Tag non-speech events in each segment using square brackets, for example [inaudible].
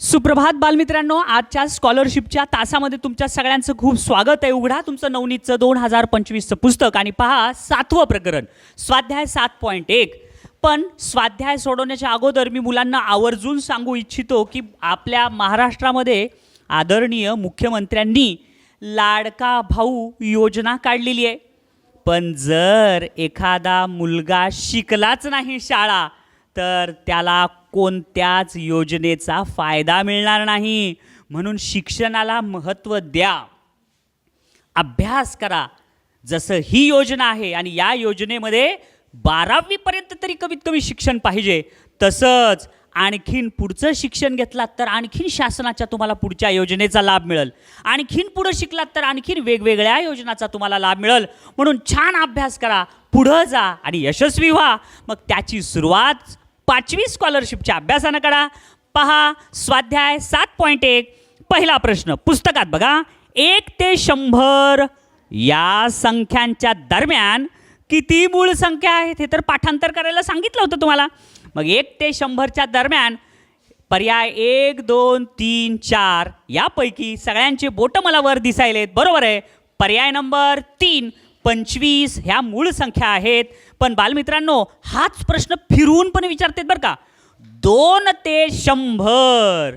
सुप्रभात बालमित्रांनो आजच्या स्कॉलरशिपच्या तासामध्ये तुमच्या सगळ्यांचं खूप स्वागत आहे. उघडा तुमचं नवनीतचं दोन हजार पंचवीसचं पुस्तक आणि पहा सातवं प्रकरण स्वाध्याय सात पॉईंट एक. पण स्वाध्याय सोडवण्याच्या अगोदर मी मुलांना आवर्जून सांगू इच्छितो की आपल्या महाराष्ट्रामध्ये आदरणीय मुख्यमंत्र्यांनी लाडका भाऊ योजना काढलेली आहे. पण जर एखादा मुलगा शिकलाच नाही शाळा तर त्याला कोणत्याच योजनेचा फायदा मिळणार नाही. म्हणून शिक्षणाला महत्त्व द्या. अभ्यास करा. जसं ही योजना आहे आणि या योजनेमध्ये बारावीपर्यंत तरी कमीत कमी शिक्षण पाहिजे. तसंच आणखीन पुढचं शिक्षण घेतलात तर आणखीन शासनाच्या तुम्हाला पुढच्या योजनेचा लाभ मिळेल. आणखीन पुढं शिकलात तर आणखीन वेगवेगळ्या योजनाचा तुम्हाला लाभ मिळेल. म्हणून छान अभ्यास करा. पुढं जा आणि यशस्वी व्हा. मग त्याची सुरुवात पाचवी स्कॉलरशिपच्या अभ्यासानं करा पहा स्वाध्याय सात पॉईंट एक. पहिला प्रश्न पुस्तकात बघा. एक ते शंभर या संख्यांच्या दरम्यान किती मूळ संख्या आहेत हे तर पाठांतर करायला सांगितलं होतं तुम्हाला. मग एक ते शंभरच्या दरम्यान पर्याय एक दोन तीन चार यापैकी सगळ्यांचे बोटं मला वर दिसायलेत. बरोबर आहे. पर्याय नंबर तीन पंचवीस ह्या मूळ संख्या आहेत. पण बालमित्रांनो हाच प्रश्न फिरवून पण विचारतात बरं का. दोन ते शंभर.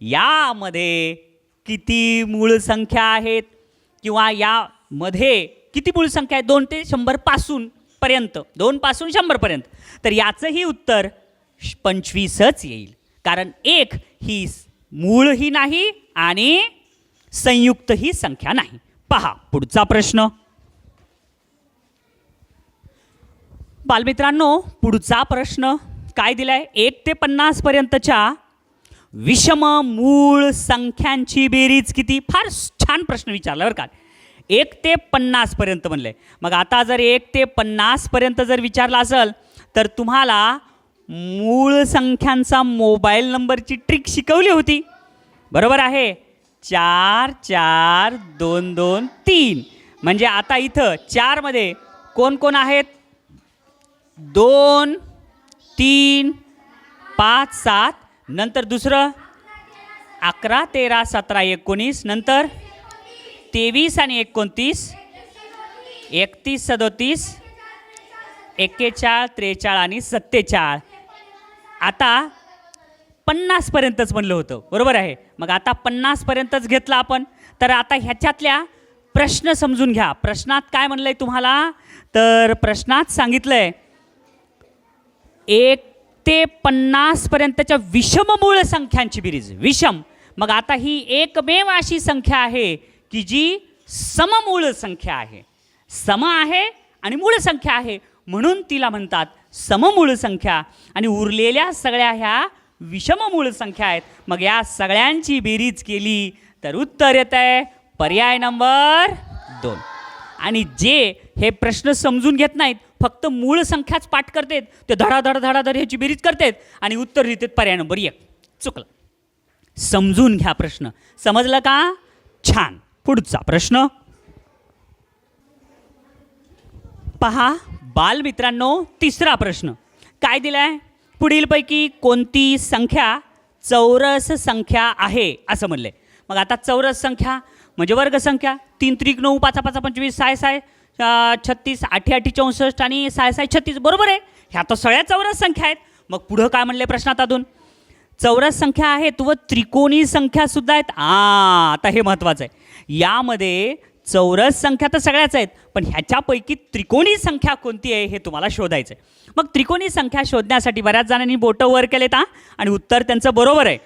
यामध्ये किती मूळ संख्या आहेत? किंवा यामध्ये किती मूळ संख्या आहेत? दोन ते शंभरपासून पर्यंत. दोनपासून शंभरपर्यंत तर याचंही उत्तर पंचवीसच येईल. कारण एक ही स- मूळही नाही आणि संयुक्त ही संख्या नाही. पहा पुढचा प्रश्न. बालमित्रांनो पुढचा प्रश्न काय दिलाय? एक ते पन्नास पर्यंतच्या विषम मूळ संख्यांची बेरीज किती? फार छान प्रश्न विचारला बरं का. एक ते पन्नास पर्यंत आहे मग आता जर एक ते पन्नास पर्यंत जर विचारला असेल तर तुम्हाला मूळ संख्यांचा मोबाईल नंबरची ट्रिक शिकवली होती. बरोबर आहे? चार चार दोन दोन तीन. म्हणजे आता इथं चारमध्ये कोण कोण आहेत? दोन तीन पाच सात. नंतर दुसरं? अकरा तेरा सतरा एकोणीस. नंतर? तेवीस आणि एकोणतीस. एकतीस सदोतीस. एक्केचाळ त्रेचाळ आणि सत्तेचाळ. आता पन्नासपर्यंतच म्हणलं होतं. बरोबर आहे? मग आता पन्नासपर्यंतच घेतलं आपण. तर आता ह्याच्यातल्या प्रश्न समजून घ्या. प्रश्नात काय म्हणलं आहे तुम्हाला? तर प्रश्नात सांगितलं आहे एक ते पन्नासपर्यंतच्या विषममूळ संख्यांची बिरीज. विषम. मग आता ही एकमेव अशी संख्या आहे की जी सममूळ संख्या आहे. सम आहे आणि मूळ संख्या आहे. म्हणून तिला म्हणतात सममूळ संख्या. आणि उरलेल्या सगळ्या ह्या विषममूळ संख्या आहेत. मग या सगळ्यांची बेरीज केली तर उत्तर येत आहे पर्याय नंबर दोन. आणि जे हे प्रश्न समजून घेत नाहीत. फक्त मूळ संख्याच पाठ करतात. ते धडाधड धडाधड ह्याची बेरीज करतात आणि उत्तर देतात पर्याय नंबर एक. चुकलं. समजून घ्या प्रश्न. समजलं का? छान. पुढचा प्रश्न. पहा बालमित्रांनो तिसरा प्रश्न. काय दिलाय? पुढीलपैकी कोणती संख्या चौरस संख्या आहे? असं म्हणलंय मग आता चौरस संख्या म्हणजे वर्गसंख्या तीन त्रिक नऊ पाचा पाचा पंचवीस साय साय छत्तीस आठी आठी चौसष्ट आणि साय साय छत्तीस बरोबर आहे? ह्या तर सगळ्या चौरस संख्या आहेत. मग पुढं काय म्हणले प्रश्नात अजून चौरस संख्या आहेत व त्रिकोणी संख्या सुद्धा आहेत. आ आता हे महत्त्वाचं आहे. यामध्ये चौरस संख्या तर सगळ्याच आहेत पण ह्याच्यापैकी त्रिकोणी संख्या कोणती आहे हे तुम्हाला शोधायचं आहे मग त्रिकोणी संख्या शोधण्यासाठी बऱ्याच जणांनी बोटं वर केलेत हां? आणि उत्तर त्यांचं बरोबर आहे.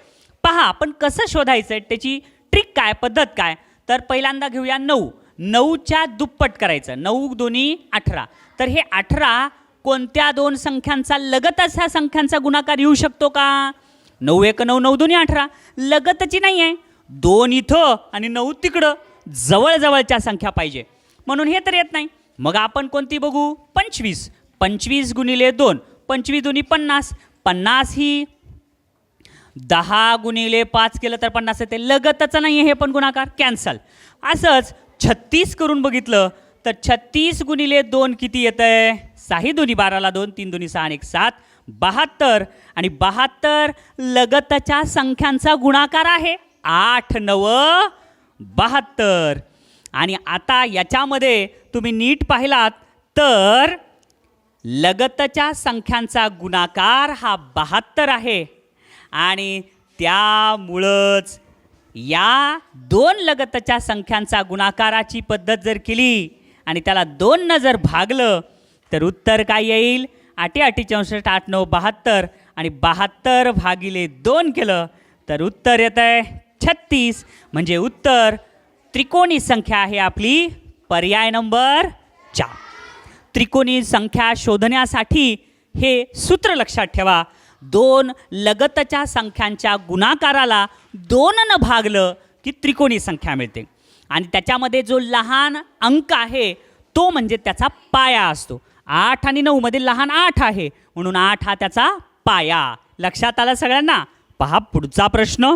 पहा आपण कसं शोधायचं आहे त्याची ट्रिक काय? पद्धत काय? तर पहिल्यांदा घेऊया नऊ. नऊच्या दुप्पट करायचं. नऊ दोन्ही अठरा. तर हे अठरा कोणत्या दोन संख्यांचा लगतच ह्या संख्यांचा गुणाकार येऊ शकतो का? नऊ एक नऊ नऊ दोन्ही अठरा. लगतची नाही आहे दोन इथं आणि नऊ तिकडं. जवळजवळच्या संख्या पाहिजे. म्हणून हे तर येत नाही. मग आपण कोणती बघू? पंचवीस. पंचवीस गुणिले दोन. पंचवीस दोन्ही पन्नास. पन्नास ही दहा गुणिले पाच केलं तर पन्नास येते. लगतच नाही आहे हे पण गुणाकार. कॅन्सल. असंच छत्तीस करून बघितलं तर छत्तीस गुणिले दोन किती येतं आहे साही दोन्ही बाराला दोन तीन दोन्ही सहा आणि एक सात. बहात्तर. आणि बहात्तर लगतच्या संख्यांचा गुणाकार आहे. आठ नव बहात्तर. आणि आता याच्यामध्ये तुम्ही नीट पाहिलात तर लगतच्या संख्यांचा गुणाकार हा बहात्तर आहे. आणि त्यामुळंच या दोन लगतच्या संख्यांचा गुणाकाराची पद्धत जर केली आणि त्याला दोननं जर भागलं तर उत्तर काय येईल? आठी आठी चौसष्ट आठ नऊ बहात्तर आणि बहात्तर भागिले दोन केलं तर उत्तर येतं आहे छत्तीस. म्हणजे उत्तर त्रिकोणी संख्या आहे आपली पर्याय नंबर चार. त्रिकोणी संख्या शोधण्यासाठी हे सूत्र लक्षात ठेवा. दोन लगतच्या संख्यांच्या गुणाकाराला दोननं भागलं की त्रिकोणी संख्या मिळते. आणि त्याच्यामध्ये जो लहान अंक आहे तो म्हणजे त्याचा पाया असतो. आठ आणि नऊमध्ये लहान आठ आहे म्हणून आठ हा त्याचा पाया. लक्षात आला सगळ्यांना? पहा पुढचा प्रश्न.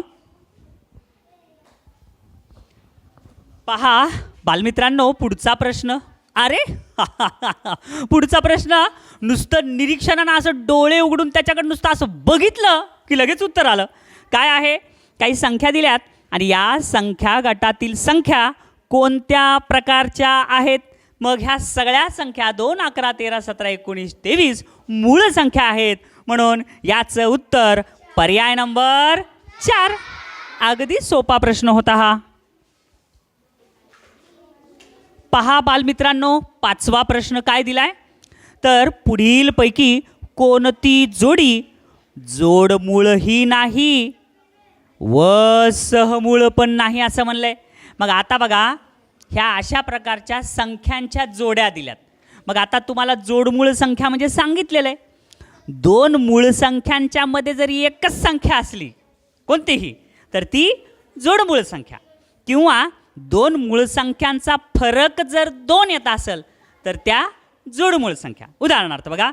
पहा बालमित्रांनो पुढचा प्रश्न. अरे [laughs] पुढचा प्रश्न नुसतं निरीक्षणानं असं डोळे उघडून त्याच्याकडे नुसतं असं बघितलं की लगेच उत्तर आलं. काय आहे? काही संख्या दिल्यात आणि या संख्या गटातील संख्या कोणत्या प्रकारच्या आहेत? मग ह्या सगळ्या संख्या दोन अकरा तेरा सतरा एकोणीस तेवीस मूळ संख्या आहेत. म्हणून याचं उत्तर पर्याय नंबर चार. अगदी सोपा प्रश्न होता हा. पहा बालमित्रांनो पाचवा प्रश्न काय दिलाय? तर पुढीलपैकी कोणती जोडी जोडमूळही नाही व सहमूळ पण नाही असं म्हणलंय. मग आता बघा ह्या अशा प्रकारच्या संख्यांच्या जोड्या दिल्यात. मग आता तुम्हाला जोडमूळ संख्या म्हणजे सांगितलेलं आहे दोन मूळ संख्यांच्या मध्ये जरी एकच संख्या असली कोणतीही तर ती जोडमूळ संख्या. किंवा दोन मूळ संख्यांचा फरक जर दोन येत असेल तर त्या जोडमूळ संख्या. उदाहरणार्थ बघा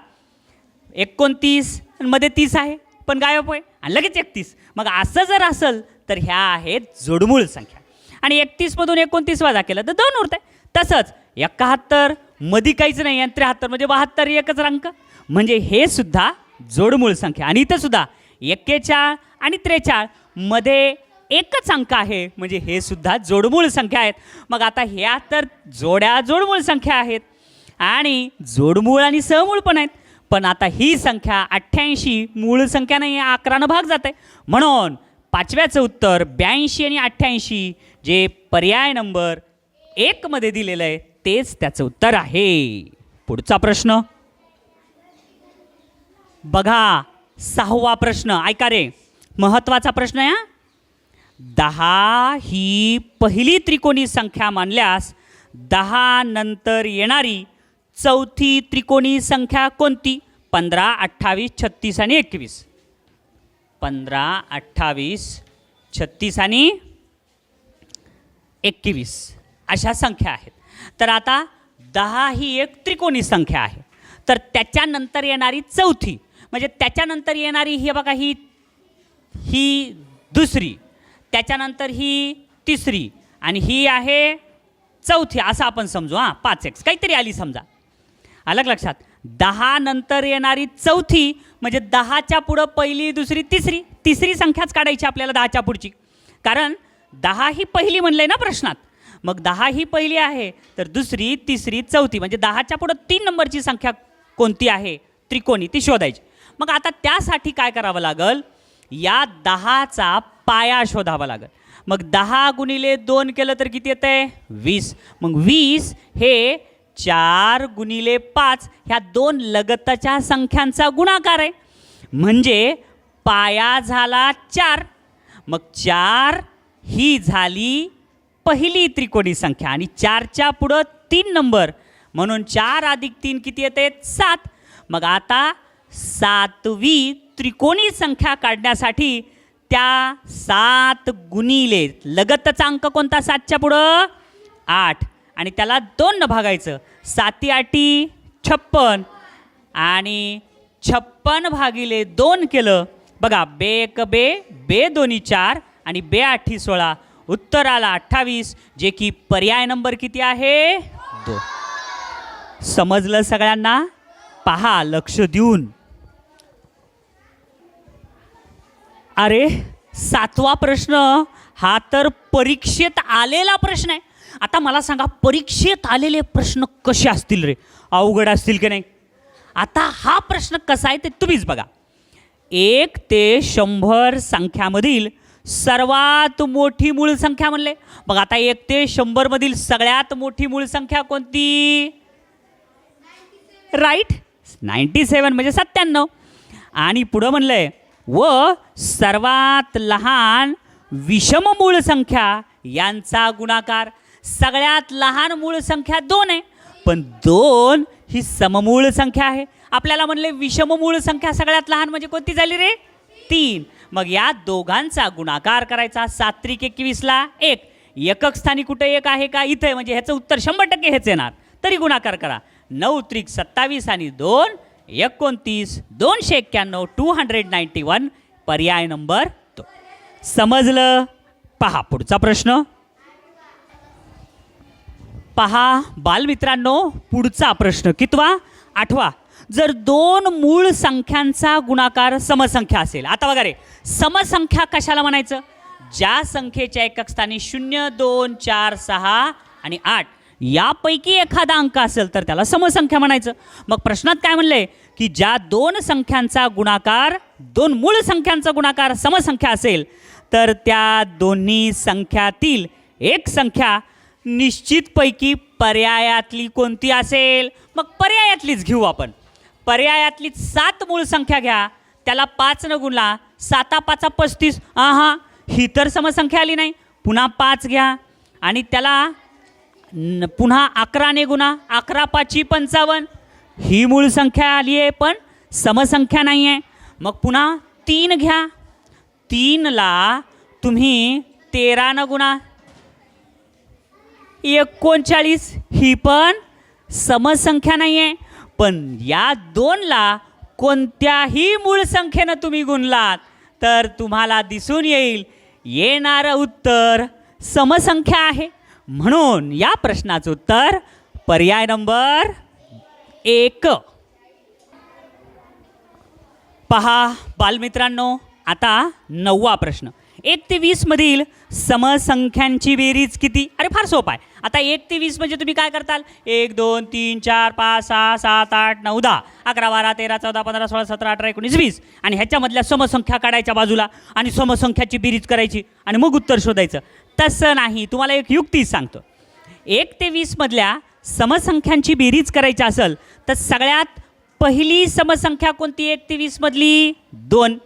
एकोणतीसमध्ये तीस आहे पण गायब होय. आणि लगेच एकतीस. मग असं जर असेल तर ह्या आहेत जोडमूळ संख्या. आणि एकतीसमधून एकोणतीस वजा केलं तर दोन उरते तसंच एकाहत्तरमध्ये काहीच नाही आणि त्र्याहत्तर म्हणजे बहात्तर एकच अंक म्हणजे हे सुद्धा जोडमूळ संख्या. आणि इथं सुद्धा एक्केचाळ आणि त्रेचाळमध्ये एकच अंक आहे. म्हणजे हे सुद्धा जोडमूळ संख्या आहेत. मग आता ह्या तर जोड्या जोडमूळ संख्या आहेत. आणि जोडमूळ आणि सहमूळ पण आहेत. पण आता ही संख्या अठ्ठ्याऐंशी मूळ संख्या नाही अकरानं भाग जात आहे म्हणून पाचव्याचं उत्तर ब्याऐंशी आणि अठ्ठ्याऐंशी जे पर्याय नंबर एकमध्ये दिलेलं आहे तेच त्याचं उत्तर आहे. पुढचा प्रश्न. बघा सहावा प्रश्न. ऐका रे महत्त्वाचा प्रश्न आहे दहा ही पहिली त्रिकोणी संख्या मानल्यास दहा नंतर येणारी चौथी त्रिकोणी संख्या कोणती? पंधरा अठ्ठावीस छत्तीस आणि एकवीस. पंधरा अठ्ठावीस छत्तीस आणि एकवीस अशा संख्या आहेत. तर आता दहा ही एक त्रिकोणी संख्या आहे. तर त्याच्यानंतर येणारी चौथी म्हणजे त्याच्यानंतर येणारी ही बघा ही ही दुसरी त्याच्यानंतर ही तिसरी आणि ही आहे चौथी असं आपण समजू हां पाच एक्स काहीतरी आली समजा. अलग लक्षात. दहा नंतर येणारी चौथी म्हणजे दहाच्या पुढं पहिली दुसरी तिसरी. तिसरी संख्याच काढायची आपल्याला दहाच्या पुढची. कारण दहा ही पहिली म्हणलंय ना प्रश्नात. मग दहा ही पहिली आहे तर दुसरी तिसरी चौथी. म्हणजे दहाच्या पुढं तीन नंबरची संख्या कोणती आहे? त्रिकोणी. ती शोधायची. मग आता त्यासाठी काय करावं लागेल? या दहाचा पाया शोधावा लागेल. मग दहा गुणिले दोन केलं तर किती येतं आहे वीस. मग वीस हे चार गुणिले पाच ह्या दोन लगतच्या संख्यांचा गुणाकार आहे. म्हणजे पाया झाला चार. मग चार ही झाली पहिली त्रिकोणी संख्या आणि चारच्या पुढं तीन नंबर. म्हणून चार अधिक तीन किती येते? सात. मग आता सातवी त्रिकोणी संख्या काढण्यासाठी त्या सात गुणिले लगतचा अंक कोणता सातच्या पुढं? आठ. आणि त्याला दोन न भागायचं. साती आठी छप्पन. आणि छप्पन भागिले दोन केलं. बघा बे एक बे बे दोन्ही चार आणि बे आठी सोळा. उत्तर आला अठ्ठावीस. जे की पर्याय नंबर किती आहे? दोन. समजलं सगळ्यांना? पहा लक्ष देऊन. अरे सातवा प्रश्न हा तर परीक्षेत आलेला प्रश्न आहे. आता मला सांगा परीक्षेत आलेले प्रश्न कसे असतील रे? अवघड असतील की नाही? आता हा प्रश्न कसा आहे ते तुम्हीच बघा. एक ते शंभर संख्यामधील सर्वात मोठी मूळ संख्या म्हणले. मग आता एक ते शंभरमधील सगळ्यात मोठी मूळ संख्या कोणती? राईट नाईन्टी सेवन म्हणजे सत्त्याण्णव. आणि पुढं म्हणलं आहे व सर्वात लहान विषम मूळ संख्या यांचा गुणाकार. सगळ्यात लहान मूळ संख्या दोन आहे पण दोन ही सममूळ संख्या आहे. आपल्याला म्हणले विषम मूळ संख्या सगळ्यात लहान म्हणजे कोणती झाली रे? तीन. मग या दोघांचा गुणाकार करायचा सात त्रिक एकवीसला एक. एकक स्थानी कुठे एक आहे का? इथे. म्हणजे ह्याचं उत्तर शंभर टक्के हेच येणार. तरी गुणाकार करा. नऊ त्रिक सत्तावीस आणि दोन एकोणतीस दोनशे एक्क्याण्णव टू हंड्रेड नाईन्टी वन पर्याय नंबर तो समजलं? पहा पुढचा प्रश्न. पहा बालमित्रांनो पुढचा प्रश्न कितवा? आठवा. जर दोन मूळ संख्यांचा गुणाकार समसंख्या असेल आता बघा रे समसंख्या कशाला म्हणायचं? ज्या संख्येच्या एकक स्थानी शून्य दोन चार सहा आणि आठ यापैकी एखादा अंक असेल तर त्याला समसंख्या म्हणायचं. मग प्रश्नात काय म्हणलंय की ज्या दोन संख्यांचा गुणाकार दोन मूळ संख्यांचा गुणाकार समसंख्या असेल तर त्या दोन्ही संख्यातील एक संख्या निश्चितपैकी पर्यायातली कोणती असेल? मग पर्यायातलीच घेऊ आपण. पर्यायातली सात मूळ संख्या घ्या. त्याला पाच न गुणला साता पाचा पस्तीस. हा ही तर समसंख्या आली नाही. पुन्हा पाच घ्या. आणि त्याला न पुन्हा अकराने गुणा अकरा पाची पंचावन्न. ही मूळ संख्या आली आहे पण समसंख्या नाही आहे. मग पुन्हा तीन घ्या. तीनला तुम्ही तेरानं गुणा एकोणचाळीस ही पण समसंख्या नाही आहे. पण या दोनला कोणत्याही मूळ संख्येनं तुम्ही गुणलात तर तुम्हाला दिसून येईल येणारं उत्तर समसंख्या आहे. म्हणून या प्रश्नाचं उत्तर पर्याय नंबर एक. पहा बालमित्रांनो आता नववा प्रश्न. एक ते वीसमधील समसंख्यांची बेरीज किती? अरे फार सोपा आहे. आता एक ते वीस म्हणजे तुम्ही काय करताल? एक दोन तीन चार पाच सहा सात आठ नऊ दहा. अकरा बारा तेरा चौदा पंधरा सोळा सतरा अठरा एकोणीस वीस. आणि ह्याच्यामधल्या समसंख्या काढायच्या बाजूला आणि समसंख्याची बेरीज करायची आणि मग उत्तर शोधायचं. तसं नाही. तुम्हाला एक युक्ती सांगतो. एक ते वीसमधल्या समसंख्यांची बेरीज करायची असेल तर सगळ्यात पहिली समसंख्या कोणती एक ते वीसमधली दोन.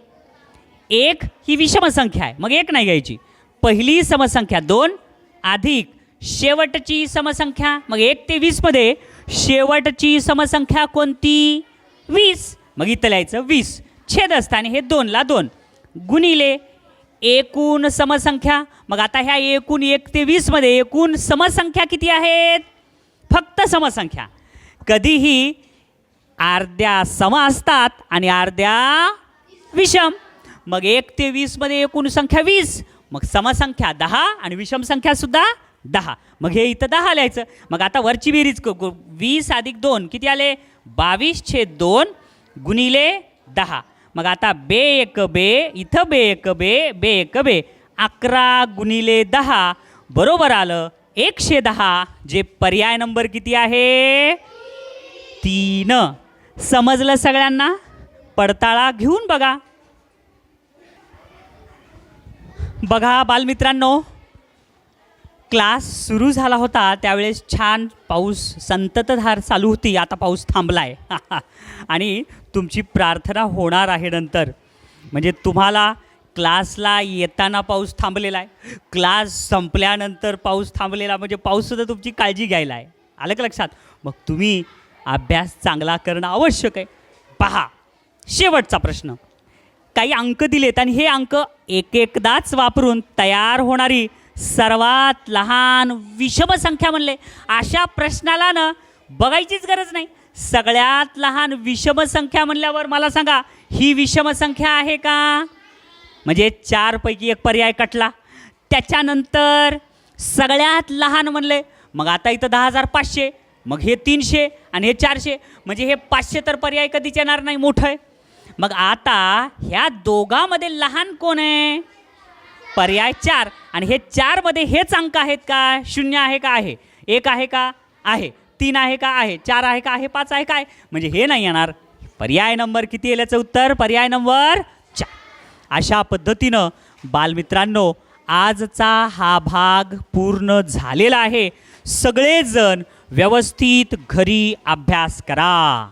एक ही विषमसंख्या आहे. मग एक नाही घ्यायची. पहिली समसंख्या दोन अधिक शेवटची समसंख्या. मग एक ते वीसमध्ये शेवटची समसंख्या कोणती? वीस. मग इथं लिहायचं वीस. छेद असताना हे दोनला दोन. गुणिले एकूण समसंख्या. मग आता ह्या एकूण एक ते वीसमध्ये एकूण समसंख्या किती आहेत? फक्त समसंख्या. कधीही अर्ध्या सम असतात आणि अर्ध्या विषम. मग एक ते वीसमध्ये एकूण संख्या वीस. मग समसंख्या दहा आणि विषम संख्या सुद्धा दहा. मग हे इथं दहा लिहायचं. मग आता वरची बेरीज क- वीस अधिक दोन किती आले? बावीस छेद दोन गुणिले दहा. मग आता बे एक बे इथं बे एक बे बे एक बे. अकरा गुणिले दहा बरोबर आलं एकशे दहा. जे पर्याय नंबर किती आहे? तीन. समजलं सगळ्यांना? पडताळा घेऊन बघा. बघा बालमित्रांनो क्लास सुरू झाला होता त्यावेळेस छान पाऊस संततधार चालू होती आता पाऊस थांबला आहे [laughs] आणि तुमची प्रार्थना होणार आहे नंतर. म्हणजे तुम्हाला क्लासला येताना पाऊस थांबलेला आहे क्लास संपल्यानंतर पाऊस थांबलेला म्हणजे पाऊससुद्धा तुमची काळजी घ्यायला आहे आलं का लक्षात? मग तुम्ही अभ्यास चांगला करणं आवश्यक आहे. पहा शेवटचा प्रश्न. काही अंक दिलेत आणि हे अंक एक एकदाच वापरून तयार होणारी सर्वात लहान विषम संख्या म्हणले. अशा प्रश्नाला ना बघायचीच गरज नाही. सगळ्यात लहान विषम संख्या म्हणल्यावर मला सांगा ही विषम संख्या आहे का? म्हणजे चारपैकी एक पर्याय कटला. त्याच्यानंतर सगळ्यात लहान म्हणले मग आता इथं दहा हजार पाचशे मग हे तीनशे आणि हे चारशे म्हणजे हे पाचशे तर पर्याय कधीच येणार नाही मोठं आहे. मग आता ह्या दोघांमध्ये लहान कोण आहे? पर्याय चार. आणि हे चारमध्ये हेच अंक आहेत का? शून्य आहे का? आहे. एक आहे का? आहे. तीन आहे का? आहे. चार आहे का? आहे. पाच आहे काय म्हणजे हे नाही येणार. पर्याय नंबर किती येईल याचं उत्तर? पर्याय नंबर चार. अशा पद्धतीनं बालमित्रांनो आजचा हा भाग पूर्ण झालेला आहे. सगळेजण व्यवस्थित घरी अभ्यास करा.